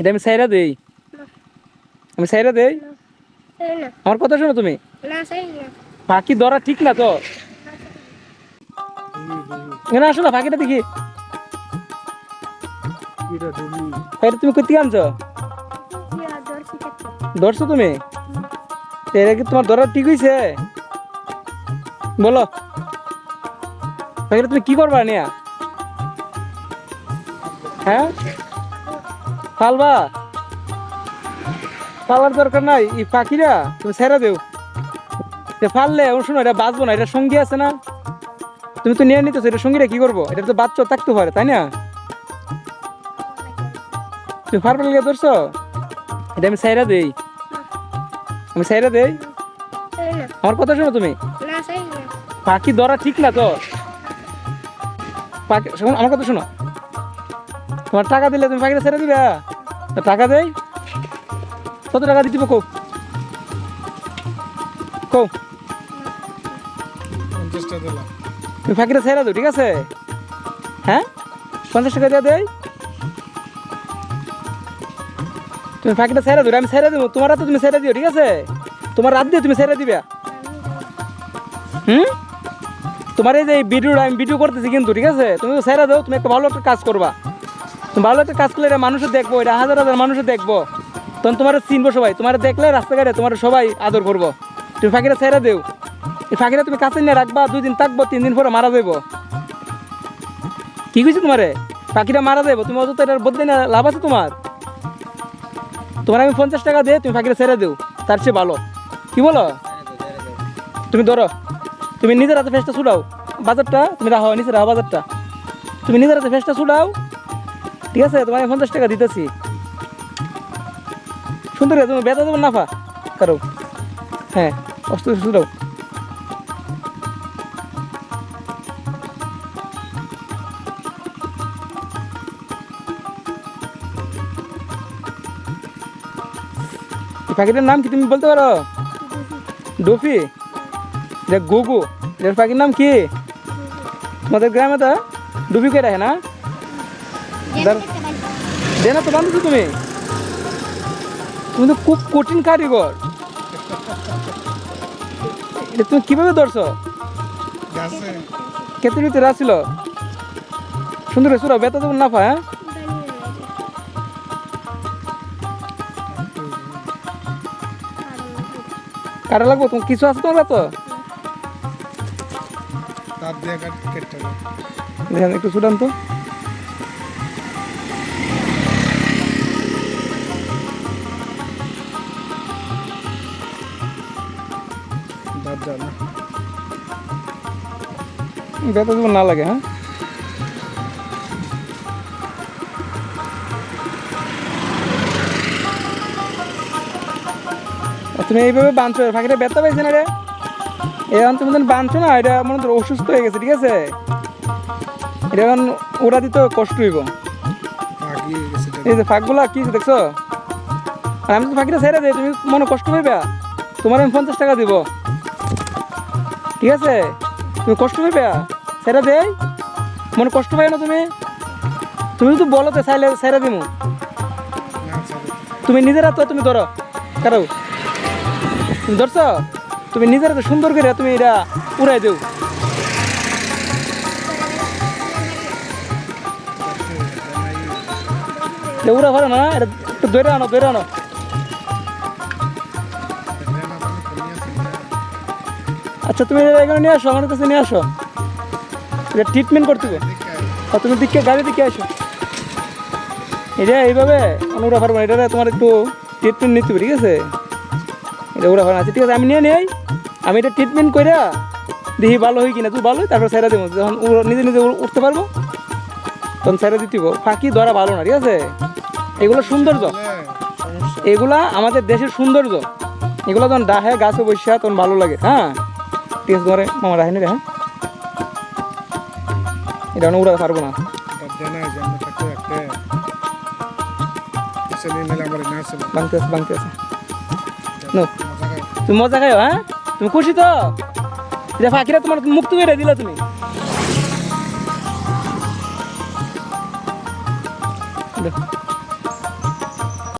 এটা আমি সাইরা দেই। আমি সাইরা দেই? আমার কথা শোনো তুমি। না ধরা ঠিক না তো? আসো না ফাঁকিটা দেখি। তুমি কোথেকে আনছো? ধরছো তুমি? কি তোমার ধরা ঠিক হয়েছে বলো। তুমি কি করবা, নিয়া? হ্যাঁ? ফালবা ফালার দরকার নাই, এই পাখিরা তুমি ছেড়ে দেও। ফাললে শোনো এটা বাঁচবো না, এটা সঙ্গী আছে না? তুমি তো নিয়ে নিতেছো, এটা সঙ্গীরা কি করব? এটা তো বাচ্চা থাকতে পারে, তাই না? তুমি ফারবার লেগে ধরছো? এটা আমি সাইরা দেই। আমি সাইরা দেই? আমার কথা শোনো তুমি। পাখি ধরা ঠিক না তো? পাখি আমার কথা শোনো। তোমার টাকা দিলে তুমি পাখিটা ছেড়ে দিবে? টাকা দেই? কত টাকা দিতে কো? কো। তুমি পাখিটা ছেড়ে দাও ঠিক আছে? হ্যাঁ? পঞ্চাশ টাকা দিয়ে দেয় তুমি পাখিটা ছেড়ে দিও আমি ছেড়ে দেবো। তোমার হাতে তুমি ছেড়ে দিও ঠিক আছে? তোমার রাত দিয়ে তুমি ছেড়ে দিবে। হুম? তোমার এই যে ভিডিওটা আমি ভিডিও করতেছি কিন্তু ঠিক আছে? তুমি তো ছেড়ে দাও তুমি একটা ভালো একটা কাজ করবা। ভালো একটা কাজ করলে এটা মানুষের দেখব, এটা হাজার হাজার মানুষের দেখব। তখন তোমার চিনবো সবাই, তোমার দেখলে রাস্তাঘাটে তোমার সবাই আদর করব। তুমি পাখিটা ছেড়ে দেও। এই পাখিটা তুমি কাছে নিয়ে রাখবা দুই দিন থাকব, তিন দিন পরে মারা যাব কি কইছি তোমারে? পাখিটা মারা যাব তুমি অত এটার বদলে না লাভ আছে তোমার? তোমার আমি পঞ্চাশ টাকা দিয়ে তুমি পাখিটা ছেড়ে দেও, তার চেয়ে ভালো। কি বলো? তুমি ধরো, তুমি নিজের হাতে ফেসটা ছুটাও বাজারটা, তুমি রাখো নিচে রাখো বাজারটা। তুমি নিজের হাতে ফেসটা ছুটাও ঠিক আছে আমি পঞ্চাশ টাকা দিতেছি। সুন্দর তুমি বেচা দেবো, নাফা কারও। হ্যাঁ অস্ত এই পাখিটার নাম কি তুমি বলতে পারো? ডুফি। এটা গুগু। এটার পাখির নাম কি? তোমাদের গ্রামে তো ডুফি কে রাখে না? দাঁড়- দে তো বান্ধবী তুমি। তুমি তো খুব কঠিন কারিগর। এটা তুমি কীভাবে ধরছো? গাছে ক্ষেতের ভিতরে আসছিল সুন্দর সুরা বেতা দেবো না পা হ্যাঁ? কাটা লাগবো? তোমার কিছু আছে তোমার তো। দেখেন একটু ছুটান তো। বেতা না লাগে হ্যাঁ? তুমি এইভাবে বাঁধছো ফাঁকিটা ব্যথা পাইছে না রে? এখন তুমি বাঁধছো না, এটা মনে হচ্ছে অসুস্থ হয়ে গেছে, ঠিক আছে? এটা এখন ওরা দিতে কষ্ট হইব। এই যে ফাঁকগুলা কি দেখছ? আমি তো ফাঁকিটা ছেড়ে দিই, তুমি মনে কষ্ট পাইবা? তোমার আমি পঞ্চাশ টাকা দিব। ঠিক আছে? তুমি কষ্ট পাইবা? ছেড়ে দেই মনে কষ্ট পাই না তুমি? তুমি তো বলো তো চাইলে ছেড়ে দিমু। তুমি নিজের হাতে তুমি ধরো। কারও তুমি ধরছো? তুমি নিজের হাতে সুন্দর করে তুমি এটা উড়াই দেও। উড়া ভালো না, এটা একটু ধরে আনো ধরে আনো। আচ্ছা তুমি এখানে নিয়ে আসো আমার কাছে নিয়ে আসো। এটা ট্রিটমেন্ট করতে হবে। আর তুমি দিকে গাড়ি দিকে আসো। এটা এইভাবে পারব না এটা তোমার একটু ট্রিটমেন্ট নিতে হবে ঠিক আছে? এটা পারব না আচ্ছা ঠিক আছে আমি নিয়ে নেই। আমি এটা ট্রিটমেন্ট করে দেখি ভালো হয় কিনা তুই ভালো হয়, তারপর ছেড়ে দেবো। যখন নিজে নিজে উঠতে পারব তখন ছেড়ে দিতে ফাঁকি ধরা ভালো না ঠিক আছে? এগুলো সৌন্দর্য। এগুলা আমাদের দেশের সৌন্দর্য। এগুলো যখন ডাহে গাছে বসে তখন ভালো লাগে হ্যাঁ? টেস্ট করে মামা রাখেনি রে হ্যাঁ এটা আমি উড়াতে পারব না। বাংতেছে বাংতেছে তুমি মজা খাইও হ্যাঁ? তুমি খুশি তো? যে ফাঁকিরা তোমার মুক্ত করে দিলা তুমি। দেখো।